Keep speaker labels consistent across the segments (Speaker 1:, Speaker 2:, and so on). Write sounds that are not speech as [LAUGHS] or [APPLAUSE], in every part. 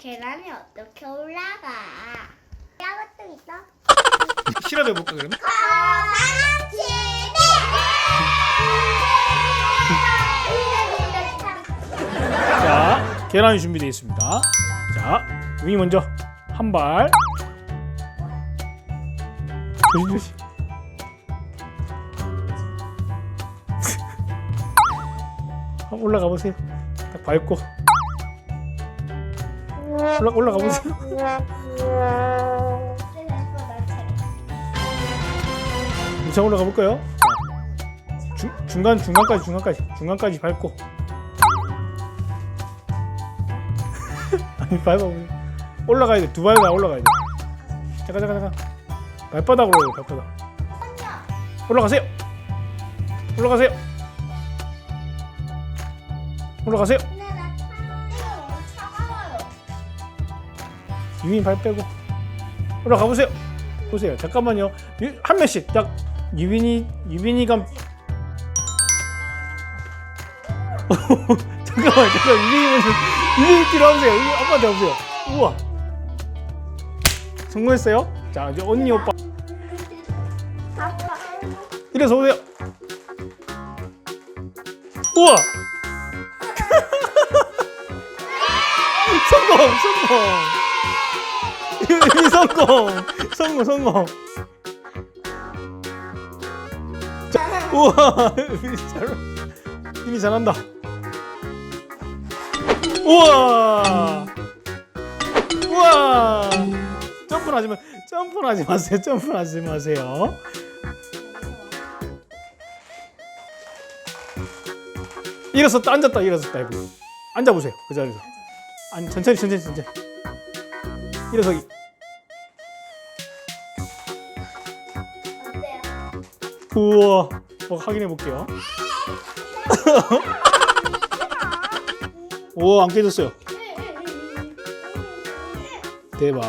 Speaker 1: 계란이 어떻게 올라가? 이것도 있어?
Speaker 2: 실험해 볼까 그러면? 자, 계란이 준비되어 있습니다. 자, 윙이 먼저 한 발. 조심 조심. [LAUGHS] 한번 올라가 보세요. 딱 밟고 올라 올라가 보세요. 무창 올라가 볼까요? 자, 중, 중간 중간까지 중간까지 중간까지 밟고. [LAUGHS] 아니 밟아보세요 올라가야 돼두 발다 올라가야 돼. 잠깐 잠깐 잠깐. 발바닥으로 해요 발바닥. 올라가세요. 올라가세요. 올라가세요 유인 발 빼고. 올라가 보세요. 보세요. 잠깐만요. 유- 한 명씩. 딱 유빈이 유빈이가 [LAUGHS] 잠깐만 잠깐 유빈이 먼저 유빈이 뒤로 와보세요. 유빈 아빠한테 와보세요. 우와. 성공했어요? 자 이제 언니 오빠. 이래서 오세요. 우와. [LAUGHS] 성공 성공 유빈이 [LAUGHS] 성공. 성공 성공. 우와 유빈이 잘 유빈이 잘한다. 우와. 우와. 점프는 하지 마 점프는 하지 마세요. 점프는 하지 마세요. 일어섰다 앉았다 일어섰다 해보세요. 앉아보세요 그 자리에서. 아니 천천히 천천히 천천히. 일어서기 우와. 어, 확인해 볼게요. [LAUGHS] 우와 안 깨졌어요. 대박.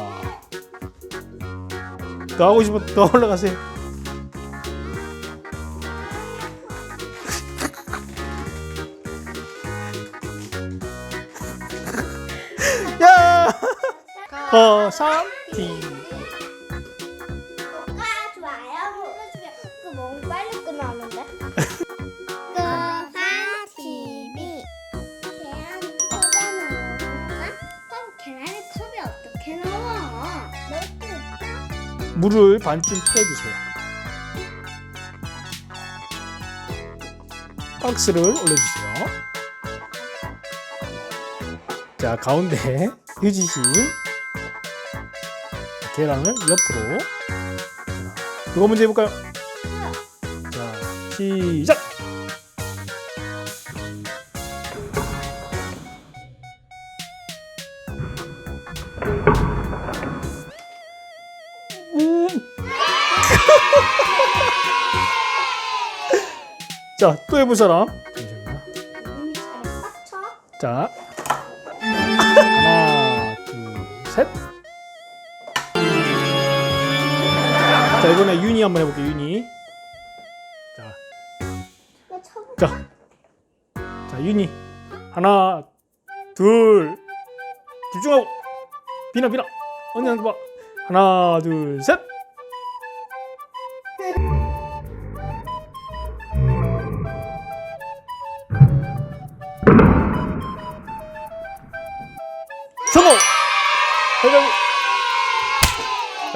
Speaker 2: 더 하고 싶어 더 올라가세요. [LAUGHS] 야! [LAUGHS]
Speaker 1: 어, 3, 2,
Speaker 2: 물을 반쯤 빼주세요. 박스를 올려주세요. 자 가운데 [LAUGHS] 휴지심 계란을 옆으로. 자, 그거 먼저 해볼까요? 자 시작 자, 또 해볼 사람. 잠시만요.
Speaker 1: 빡쳐?
Speaker 2: 자, 하나, 둘, 셋. 자, 이번에 윤이 한번 해볼게요. 윤이. 자,
Speaker 1: 나 쳐볼까?
Speaker 2: 자, 자, 윤이. 하나, 둘, 집중하고. 비나, 비나. 언니한테 봐. 하나, 둘, 셋.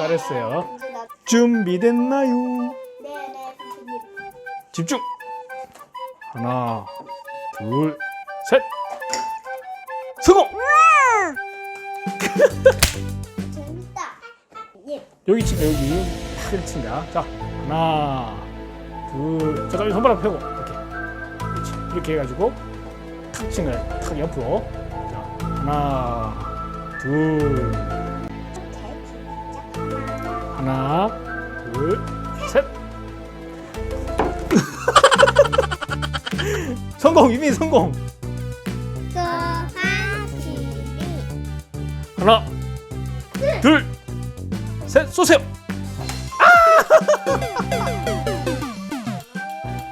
Speaker 2: 잘했어요.
Speaker 1: 나
Speaker 2: 준비됐나요?
Speaker 1: 네네 선생님
Speaker 2: 집중. 하나, 둘, 셋. 성공. [LAUGHS]
Speaker 1: 재밌다 예.
Speaker 2: 여기 친다 여기 여기 친다. 자 하나, 둘. 잠깐 손바닥 펴고 이렇게 그렇지. 이렇게 해가지고 탁 친을 탁 옆으로. 자 하나, 둘, 하나, 둘, 셋. [LAUGHS] 성공 이미 성공.
Speaker 1: 소화지리
Speaker 2: 하나, 둘, 셋 쏘세요. 아! [LAUGHS]